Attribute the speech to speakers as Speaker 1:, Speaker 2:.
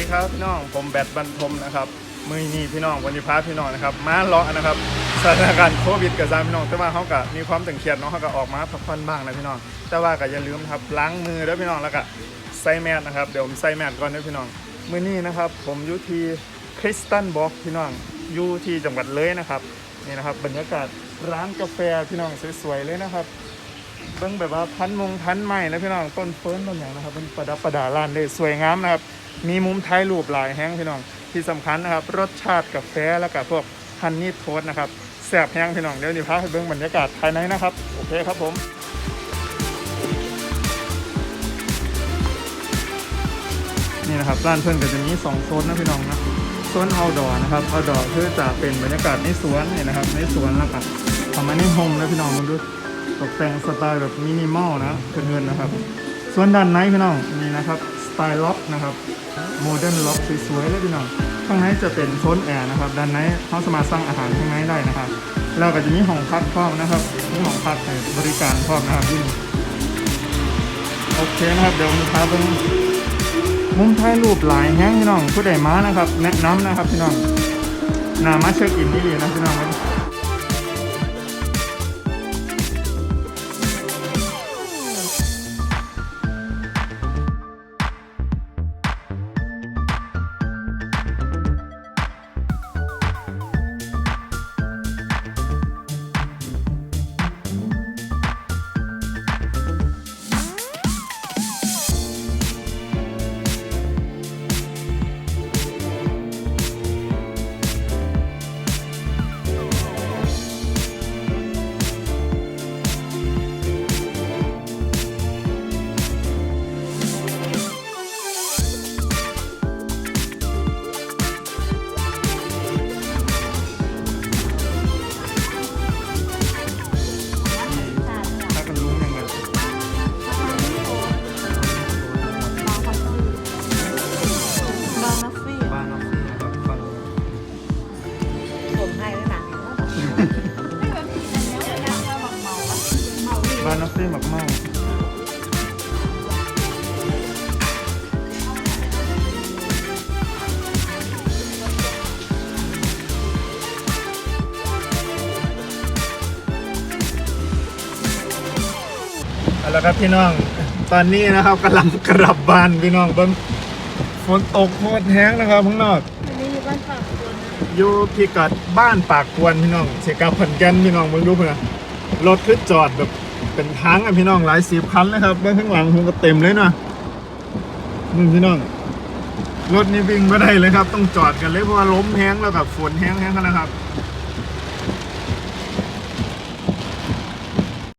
Speaker 1: วัสดีครับพี่น้องผมแบทบรรทมนะครับมือนี้พี่น้องวันนี้พาพี่น้องนะครับมาเลาะนะครับสถานการณ์โควิดกับซามพี่น้องแต่ว่าเขาก็มีความตึงเครียดเนาะเขาก็ออกมาพักผ่อนบ้างนะพี่น้องแต่ว่าก็อย่าลืมครับล้างมือด้วยพี่น้องแล้วก็ใส่แมสนะครับเดี๋ยวผมใส่แมสก่อนนะพี่น้องมือนี้นะครับ ผมอยู่ที่คริสตันบ็อกพี่น้องอยู่ที่จังหวัดเลยนะครับนี่นะครับบรรยากาศร้านกาแฟพี่น้องสวยๆเลยนะครับเบิ่งแบบว่าพันมงพันไม้นะพี่น้องต้นเฟิร์นต้นอย่างนะครับเป็นประดับประดาร้านได้สวยงามนะครับ มีมุมถ่ายรูปหลายแห้งพี่น้อง ที่สำคัญนะครับ รสชาติกาแฟแล้วก็พวกฮันนี่โทสนะครับแซ่บแห้งพี่น้องเดี๋ยวนี้พาไปเบิ่งบรรยากาศภายในนะครับ โอเคครับผมนี่นะครับร้านเพื่อนก็จะมีสองโซนนะพี่น้องนะโซน outdoor นะครับ outdoor คือจะเป็นบรรยากาศในสวนนี่นะครับ ในสวนแล้วก็ทำมาในโฮมนะพี่น้องมันดูตกแต่งสไตล์แบบมินิมอลนะเพื่อนๆนะครับ ส่วนด้านในพี่น้องนี่นะครับ สไตล์ล็อกนะครับโมเดิร์นล็อกสวยๆเลยพี่น้องข้างในจะเป็นโซนแอร์นะครับด้านในเขาสามารถสั่งอาหารข้างในได้นะครับแล้วก็จะมีห้องพักพร้อมนะครับมีห้องพักบริการพร้อมนะครับที่นี่โอเคนะครับเดี๋ยวผมพาไปมุมถ่ายรูปหลายแห้งพี่น้องผู้ใดมานะครับ แนะนำนะครับพี่น้องนามาเช็คอินนี่ดีนะพี่น้อง บ้าน
Speaker 2: น้
Speaker 1: องฟี่
Speaker 2: มัก
Speaker 1: เมาเอาละครับพี่น้อง ตอนนี้นะครับกำลังกลับบ้านพี่น้องเบิ้งฝนตกโคตรแห้งนะครับข้างนอก
Speaker 2: อยู่
Speaker 1: พิกัดบ้านปากควนพี่น้องเสกลับขอนแกนพี่น้องเบิ่งดูเพื่อนรถขึ้นจอดแบบเป็นทางอะพี่น้องหลายสิบคันเลยครับเบื้องข้างหลังผมก็เต็มเลยนะนี่พี่น้องรถนี่วิ่งไม่ได้เลยครับ ต้องจอดกันเลยเพราะว่าล้มแห้งแล้วกับฝนแห้งแห้งกันนะครับ